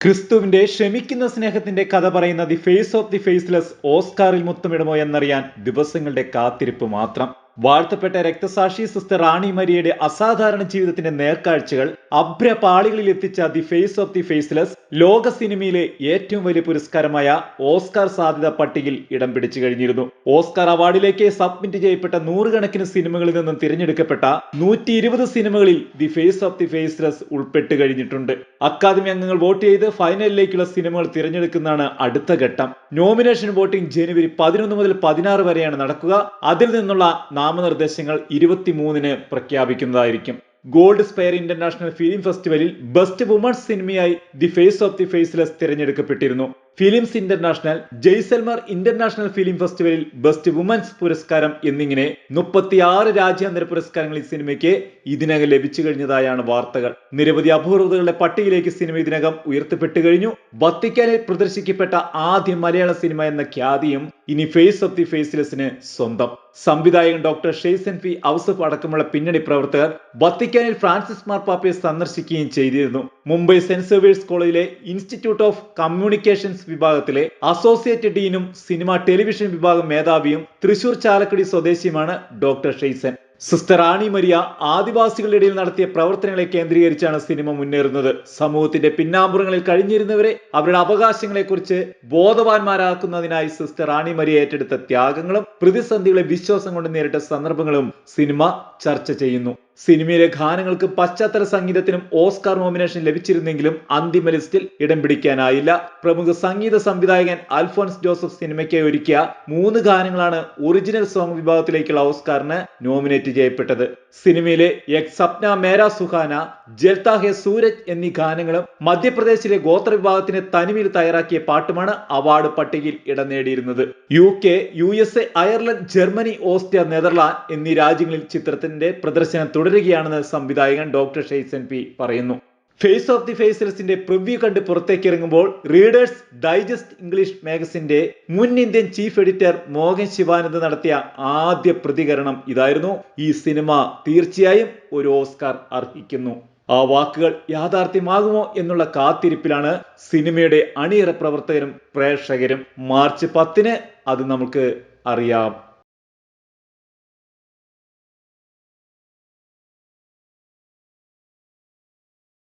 ക്രിസ്തുവിന്റെ ക്ഷമിക്കുന്ന സ്നേഹത്തിന്റെ കഥ പറയുന്ന the face of the faceless ഓസ്കാറിൽ മുത്തമിടുമോ എന്നറിയാൻ ദിവസങ്ങളുടെ കാത്തിരിപ്പ് മാത്രം. വാഴ്ത്തപ്പെട്ട രക്തസാക്ഷി സിസ്റ്റർ റാണി മരിയയുടെ അസാധാരണ ജീവിതത്തിന്റെ നേർക്കാഴ്ചകൾ അഭ്രപാളികളിൽ എത്തിച്ച the face of the faceless ലോക സിനിമയിലെ ഏറ്റവും വലിയ പുരസ്കാരമായ ഓസ്കാർ സാധ്യത പട്ടികയിൽ ഇടം പിടിച്ചു കഴിഞ്ഞിരുന്നു. ഓസ്കാർ അവാർഡിലേക്ക് സബ്മിറ്റ് ചെയ്യപ്പെട്ട നൂറുകണക്കിന് സിനിമകളിൽ നിന്നും തിരഞ്ഞെടുക്കപ്പെട്ട നൂറ്റി ഇരുപത് സിനിമകളിൽ the face of the faceless ഉൾപ്പെട്ട് കഴിഞ്ഞിട്ടുണ്ട്. അക്കാദമി അംഗങ്ങൾ വോട്ട് ചെയ്ത് ഫൈനലിലേക്കുള്ള സിനിമകൾ തിരഞ്ഞെടുക്കുന്നതാണ് അടുത്ത ഘട്ടം. നോമിനേഷൻ വോട്ടിംഗ് ജനുവരി പതിനൊന്ന് മുതൽ പതിനാറ് വരെയാണ് നടക്കുക. അതിൽ നിന്നുള്ള നാമനിർദ്ദേശങ്ങൾ ഇരുപത്തിമൂന്നിന് പ്രഖ്യാപിക്കുന്നതായിരിക്കും. ഗോൾഡ് സ്പെയർ ഇന്റർനാഷണൽ ഫിലിം ഫെസ്റ്റിവലിൽ ബെസ്റ്റ് വുമൺസ് സിനിമയായി the face of the faceless തിരഞ്ഞെടുക്കപ്പെട്ടിരുന്നു. Films international Jaisalmer international film ഫെസ്റ്റിവലിൽ ബെസ്റ്റ് വുമൻസ് പുരസ്കാരം എന്നിങ്ങനെ മുപ്പത്തിയാറ് രാജ്യാന്തര പുരസ്കാരങ്ങൾ ഈ സിനിമയ്ക്ക് ഇതിനകം ലഭിച്ചു കഴിഞ്ഞതായാണ് വാർത്തകൾ. നിരവധി അപൂർവതകളുടെ പട്ടികയിലേക്ക് സിനിമ ഇതിനകം ഉയർത്തപ്പെട്ടു കഴിഞ്ഞു. വത്തിക്കാനിൽ പ്രദർശിക്കപ്പെട്ട ആദ്യ മലയാള സിനിമ എന്ന ഖ്യാതിയും ഇനി ഫേസ് ഓഫ് ദി ഫേസ്ലെസിന് സ്വന്തം. സംവിധായകൻ ഡോക്ടർ ഷെയ്സൻ പി. ഔസഫ് അടക്കമുള്ള പിന്നണി പ്രവർത്തകർ വത്തിക്കാനിൽ ഫ്രാൻസിസ് മാർപ്പാപ്പയെ സന്ദർശിക്കുകയും ചെയ്തിരുന്നു. മുംബൈ സെന്റ് സേവിയേഴ്സ് കോളേജിലെ ഇൻസ്റ്റിറ്റ്യൂട്ട് ഓഫ് കമ്മ്യൂണിക്കേഷൻസ് വിഭാഗത്തിലെ അസോസിയേറ്റ് ഡീനും സിനിമ ടെലിവിഷൻ വിഭാഗം മേധാവിയും Thrissur Chalakudy സ്വദേശിയുമാണ് doctor Shaison. Sister Rani Maria ആദിവാസികളുടെ ഇടയിൽ നടത്തിയ പ്രവർത്തനങ്ങളെ കേന്ദ്രീകരിച്ചാണ് സിനിമ മുന്നേറുന്നത്. സമൂഹത്തിന്റെ പിന്നാമ്പുറങ്ങളിൽ കഴിഞ്ഞിരുന്നവരെ അവരുടെ അവകാശങ്ങളെക്കുറിച്ച് ബോധവാന്മാരാക്കുന്നതിനായി സിസ്റ്റർ റാണി മരിയ ഏറ്റെടുത്ത ത്യാഗങ്ങളും പ്രതിസന്ധികളെ വിശ്വാസം കൊണ്ട് നേരിട്ട സന്ദർഭങ്ങളും സിനിമ ചർച്ച ചെയ്യുന്നു. സിനിമയിലെ ഗാനങ്ങൾക്ക് പശ്ചാത്തല സംഗീതത്തിനും ഓസ്കാർ നോമിനേഷൻ ലഭിച്ചിരുന്നെങ്കിലും അന്തിമ ലിസ്റ്റിൽ ഇടം പിടിക്കാനായില്ല. പ്രമുഖ സംഗീത സംവിധായകൻ അൽഫോൺസ് ജോസഫ് സിനിമയ്ക്കായി ഒരുക്കിയ മൂന്ന് ഗാനങ്ങളാണ് ഒറിജിനൽ സോങ് വിഭാഗത്തിലേക്കുള്ള ഓസ്കാറിന് നോമിനേറ്റ് ചെയ്യപ്പെട്ടത്. സിനിമയിലെ എക് സപ്ന മേരാ സുഹാന ജൽത്താ ഹെ സൂരജ് എന്നീ ഗാനങ്ങളും മധ്യപ്രദേശിലെ ഗോത്ര വിഭാഗത്തിന് തനിമയിൽ തയ്യാറാക്കിയ പാട്ടുമാണ് അവാർഡ് പട്ടികയിൽ ഇടം നേടിയിരുന്നത്. U K U S A Ireland Germany Austria Netherland എന്നീ രാജ്യങ്ങളിൽ ചിത്രത്തിന്റെ പ്രദർശനം തുടരുകയാണെന്ന് സംവിധായകൻ ഡോക്ടർ ഷെയ്സൻ പി പറയുന്നു. ഫേസ് ഓഫ് ദി ഫേസൽസിന്റെ പ്രിവ്യൂ കണ്ട് പുറത്തേക്ക് ഇറങ്ങുമ്പോൾ റീഡേഴ്സ് ഡൈജസ്റ്റ് ഇംഗ്ലീഷ് മാഗസിന്റെ മുൻ Indian chief editor Mohan Sivanand നടത്തിയ ആദ്യ പ്രതികരണം ഇതായിരുന്നു. ഈ സിനിമ തീർച്ചയായും ഒരു ഓസ്കാർ അർഹിക്കുന്നു. ആ വാക്കുകൾ യാഥാർത്ഥ്യമാകുമോ എന്നുള്ള കാത്തിരിപ്പിലാണ് സിനിമയുടെ അണിയറ പ്രവർത്തകരും പ്രേക്ഷകരും മാർച്ച് പത്തിന് അത് നമുക്ക് അറിയാം.